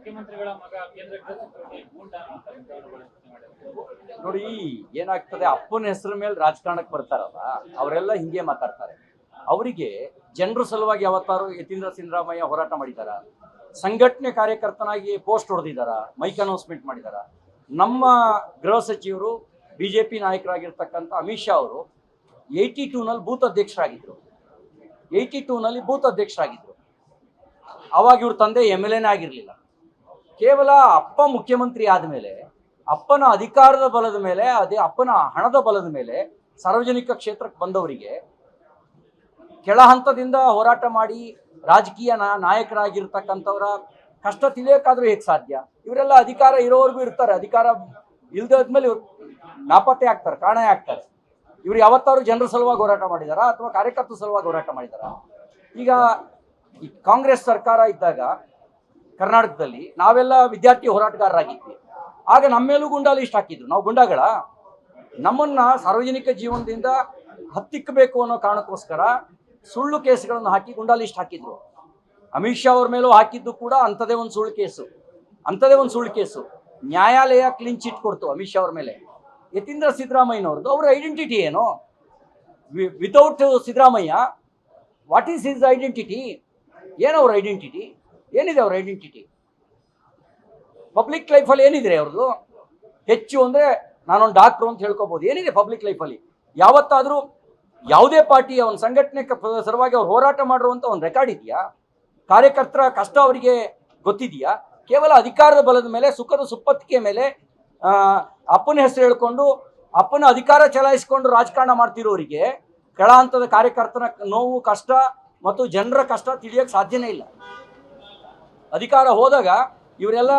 ಮುಖ್ಯಮಂತ್ರಿಗಳ ಮಗ ಕೇಂದ್ರ. ನೋಡಿ, ಏನಾಗ್ತದೆ, ಅಪ್ಪನ ಹೆಸರ ಮೇಲೆ ರಾಜಕಾರಣಕ್ಕೆ ಬರ್ತಾರಲ್ಲ, ಅವರೆಲ್ಲ ಹಿಂಗೆ ಮಾತಾಡ್ತಾರೆ. ಅವರಿಗೆ ಜನರ ಸಲುವಾಗಿ ಯಾವತ್ತಾರು ಯತೀಂದ್ರ ಸಿದ್ದರಾಮಯ್ಯ ಹೋರಾಟ ಮಾಡಿದಾರ ಸಂಘಟನೆ ಕಾರ್ಯಕರ್ತನಾಗಿ ಪೋಸ್ಟ್ ಹೊಡೆದಿದ್ದಾರ? ಮೈಕ್ ಅನೌನ್ಸ್ಮೆಂಟ್ ಮಾಡಿದಾರ ನಮ್ಮ ಗೃಹ ಸಚಿವರು ಬಿ ಜೆ ಪಿ ನಾಯಕರಾಗಿರ್ತಕ್ಕಂಥ ಅಮಿತ್ ಶಾ ಅವರು ಏಯ್ಟಿ ಟೂನಲ್ಲಿ ಬೂತ್ ಅಧ್ಯಕ್ಷರಾಗಿದ್ದರು ಏಯ್ಟಿ ಟೂನಲ್ಲಿ ಬೂತ್ ಅಧ್ಯಕ್ಷರಾಗಿದ್ದರು ಅವಾಗ ಇವ್ರ ತಂದೆ ಎಂ ಎಲ್ ಎನೇ ಆಗಿರಲಿಲ್ಲ. ಕೇವಲ ಅಪ್ಪ ಮುಖ್ಯಮಂತ್ರಿ ಆದಮೇಲೆ, ಅಪ್ಪನ ಅಧಿಕಾರದ ಬಲದ ಮೇಲೆ, ಅದೇ ಅಪ್ಪನ ಹಣದ ಬಲದ ಮೇಲೆ ಸಾರ್ವಜನಿಕ ಕ್ಷೇತ್ರಕ್ಕೆ ಬಂದವರಿಗೆ ಕೆಳ ಹಂತದಿಂದ ಹೋರಾಟ ಮಾಡಿ ರಾಜಕೀಯ ನಾಯಕರಾಗಿರ್ತಕ್ಕಂಥವರ ಕಷ್ಟ ತಿಳಿಯೋಕ್ಕಾದ್ರೂ ಹೇಗೆ ಸಾಧ್ಯ? ಇವರೆಲ್ಲ ಅಧಿಕಾರ ಇರೋವರೆಗೂ ಇರ್ತಾರೆ. ಅಧಿಕಾರ ಇಲ್ದಾದ್ಮೇಲೆ ಇವ್ರು ನಾಪತ್ತೆ ಆಗ್ತಾರೆ, ಕಾಣೆ ಆಗ್ತಾರೆ. ಇವ್ರು ಯಾವತ್ತಾದ್ರು ಜನರ ಸಲುವಾಗಿ ಹೋರಾಟ ಮಾಡಿದಾರಾ ಅಥವಾ ಕಾರ್ಯಕರ್ತರ ಸಲುವಾಗಿ ಹೋರಾಟ ಮಾಡಿದಾರಾ? ಈಗ ಈ ಕಾಂಗ್ರೆಸ್ ಸರ್ಕಾರ ಇದ್ದಾಗ ಕರ್ನಾಟಕದಲ್ಲಿ ನಾವೆಲ್ಲ ವಿದ್ಯಾರ್ಥಿ ಹೋರಾಟಗಾರರಾಗಿದ್ವಿ. ಆಗ ನಮ್ಮ ಮೇಲೂ ಗುಂಡಾ ಹಾಕಿದ್ರು. ನಾವು ಗುಂಡಾಗಳ. ನಮ್ಮನ್ನ ಸಾರ್ವಜನಿಕ ಜೀವನದಿಂದ ಹತ್ತಿಕ್ಕಬೇಕು ಅನ್ನೋ ಕಾರಣಕ್ಕೋಸ್ಕರ ಸುಳ್ಳು ಕೇಸ್ಗಳನ್ನು ಹಾಕಿ ಗುಂಡಾ ಲಿಸ್ಟ್ ಹಾಕಿದ್ರು. ಅಮಿತ್ ಶಾ ಅವ್ರ ಮೇಲೂ ಹಾಕಿದ್ದು ಕೂಡ ಅಂಥದೇ ಒಂದು ಸುಳ್ಳು ಕೇಸು. ಅಂಥದೇ ಒಂದು ಸುಳ್ಳು ಕೇಸು. ನ್ಯಾಯಾಲಯ ಕ್ಲೀನ್ ಚಿಟ್ ಕೊಡ್ತು ಅಮಿತ್ ಶಾ ಅವ್ರ ಮೇಲೆ. ಯತೀಂದ್ರ ಸಿದ್ದರಾಮಯ್ಯನವ್ರದ್ದು. ಅವ್ರ ಐಡೆಂಟಿಟಿ ಏನು? Without Siddaramaiah what is his identity ಏನು ಅವ್ರ ಐಡೆಂಟಿಟಿ ಏನಿದೆ ಅವ್ರ ಐಡೆಂಟಿಟಿ ಪಬ್ಲಿಕ್ ಲೈಫಲ್ಲಿ ಏನಿದೆ ಅವ್ರದ್ದು? ಹೆಚ್ಚು ಅಂದರೆ ನಾನೊಂದು ಡಾಕ್ಟ್ರು ಅಂತ ಹೇಳ್ಕೊಬೋದು. ಏನಿದೆ ಪಬ್ಲಿಕ್ ಲೈಫಲ್ಲಿ ಯಾವತ್ತಾದರೂ ಯಾವುದೇ ಪಾರ್ಟಿ, ಅವನ ಸಂಘಟನೆ ಸಲುವಾಗಿ ಅವ್ರು ಹೋರಾಟ ಮಾಡಿರುವಂಥ ಒಂದು ರೆಕಾರ್ಡ್ ಇದೆಯಾ? ಕಾರ್ಯಕರ್ತರ ಕಷ್ಟ ಅವರಿಗೆ ಗೊತ್ತಿದೆಯಾ? ಕೇವಲ ಅಧಿಕಾರದ ಬಲದ ಮೇಲೆ, ಸುಖದ ಸುಪ್ಪತ್ತಿಗೆ ಮೇಲೆ ಅಪ್ಪನ ಹೆಸರು ಹೇಳ್ಕೊಂಡು, ಅಪ್ಪನ ಅಧಿಕಾರ ಚಲಾಯಿಸಿಕೊಂಡು ರಾಜಕಾರಣ ಮಾಡ್ತಿರೋರಿಗೆ ಕೆಳ ಹಂತದ ಕಾರ್ಯಕರ್ತನ ನೋವು, ಕಷ್ಟ ಮತ್ತು ಜನರ ಕಷ್ಟ ತಿಳಿಯೋಕ್ಕೆ ಸಾಧ್ಯನೇ ಇಲ್ಲ. ಅಧಿಕಾರ ಹೋದಾಗ ಇವರೆಲ್ಲ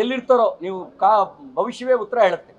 ಎಲ್ಲಿರ್ತಾರೋ ನೀವು ಕಾ ಭವಿಷ್ಯವೇ ಉತ್ತರ ಹೇಳುತ್ತೆ.